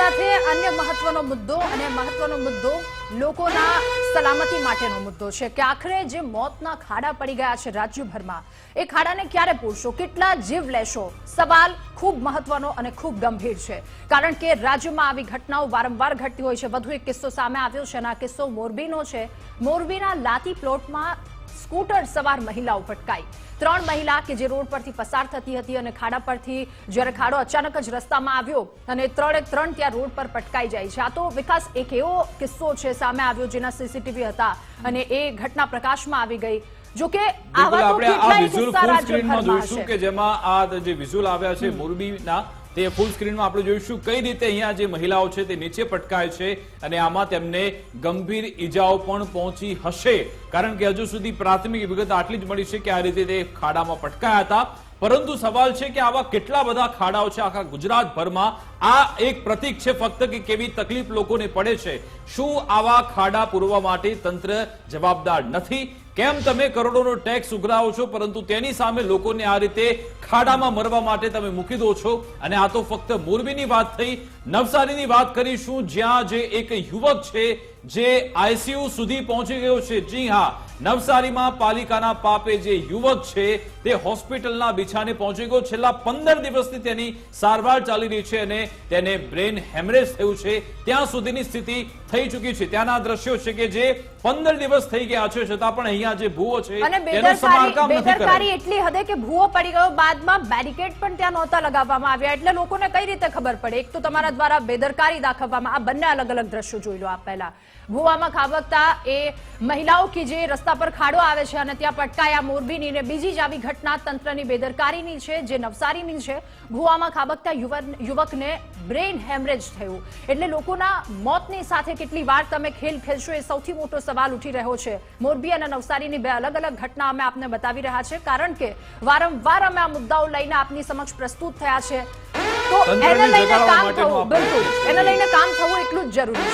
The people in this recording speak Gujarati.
સાથે અન્ય મહત્વનો મુદ્દો અને મહત્વનો મુદ્દો લોકોના સલામતી માટેનો મુદ્દો છે કે આખરે જે મોતના ખાડા પડી ગયા છે રાજ્યભરમાં, એ ખાડાને ક્યારે પૂરશો? કેટલા જીવ લેશો? સવાલ ખૂબ મહત્વનો અને ખૂબ ગંભીર છે. કારણ કે રાજ્યમાં આવી ઘટનાઓ વારંવાર ઘટતી હોય છે. વધુ એક કિસ્સો સામે આવ્યો છે અને આ કિસ્સો મોરબીનો છે. મોરબીના લાતી પ્લોટમાં સ્કૂટર સવાર મહિલાઓ પટકાઈ ત્રણ મહિલા કે જે રોડ પરથી પસાર થતી હતી અને ખાડા પરથી જ્યારે ખાડો અચાનક જ રસ્તામાં આવ્યો અને ત્રણે ત્રણ ત્યાં રોડ પર પટકાઈ જાય છે. આ તો વિકાસ એક એવો કિસ્સો છે સામે આવ્યો જેના સીસીટીવી હતા અને એ ઘટના પ્રકાશમાં આવી ગઈ. જો કે આવા તો આપણે આ કેટલાય કિસ્સા રાજ્યભરમાં જોઈશું કે જેમાં આ જે વિઝ્યુઅલ આવ્યા છે મોરબીના તે ફૂલ સ્ક્રીનમાં આપણે જોઈશું કઈ રીતે અહીંયા જે મહિલાઓ છે તે નીચે પટકાય છે અને આમાં તેમને ગંભીર ઈજાઓ પણ પહોંચી હશે. કારણ કે હજુ સુધી પ્રાથમિક વિગત આટલી જ મળી છે કે આ રીતે તે ખાડામાં પટકાયા હતા. પરંતુ સવાલ છે કે આવા કેટલા બધા ખાડાઓ છે આખા ગુજરાતભરમાં? આ એક પ્રતીક છે ફક્ત કે કેવી તકલીફ લોકોને પડે છે. શું આવા ખાડા પૂરવા માટે તંત્ર જવાબદાર નથી? કેમ તમે કરોડોનો ટેક્સ ઉઘરાવો છો? પરંતુ તેની સામે લોકોને આ રીતે ખાડામાં મરવા માટે તમે મૂકી દો છો. અને આ તો ફક્ત મોરબીની વાત થઈ. નવસારીની વાત કરીશું, જ્યાં જે એક યુવક છે, જે આઈસીયુ સુધી પહોંચી ગયો છે. જી હા, નવસારીમાં પાલિકાના પાપે જે યુવક છે, તે હોસ્પિટલના બિછાને પહોંચી ગયો. છેલ્લા પંદર દિવસથી તેની સારવાર ચાલી રહી છે અને તેને બ્રેન હેમરેજ થયું છે. ત્યાં સુધીની સ્થિતિ થઈ ચૂકી છે. ત્યાંના દ્રશ્યો છે કે જે પંદર દિવસ થઈ ગયા છે. છતાં પણ અહીંયા જે ભૂવો છે અને બેદરકારી સમારકામ નથી કરાયું એટલી હદે કે ભૂવો પડી ગયો બાદમાં બેરિકેડ પણ ત્યાં નહોતા લગાવવામાં આવ્યા. એટલે લોકોને કઈ રીતે ખબર પડે? એક તો તમારા દ્વારા બેદરકારી દાખવવામાં આ બંને અલગ અલગ દ્રશ્યો જોઈ લો આપ પહેલા. ભૂવામાં ખાબકતા એ મહિલાઓ કે જે રસ્તા પર ખાડો આવે છે અને ત્યાં પટકાયા મોરબીની ને બીજી જ આવી ઘટના તંત્રની બેદરકારીની છે જે નવસારીની છે. ભૂવામાં ખાબકતા યુવકને બ્રેન હેમરેજ થયું. એટલે લોકોના મોતની સાથે કેટલી વાર તમે ખેલ ખેલશો એ સૌથી મોટો સવાલ ઉઠી રહ્યો છે. મોરબી અને નવસારીની બે અલગ અલગ ઘટના અમે આપને બતાવી રહ્યા છે કારણ કે વારંવાર અમે આ મુદ્દાઓ લઈને આપની સમક્ષ પ્રસ્તુત થયા છે. તો એને લઈને કામ થવું બિલકુલ. એને લઈને કામ થવું એટલું જ જરૂરી છે.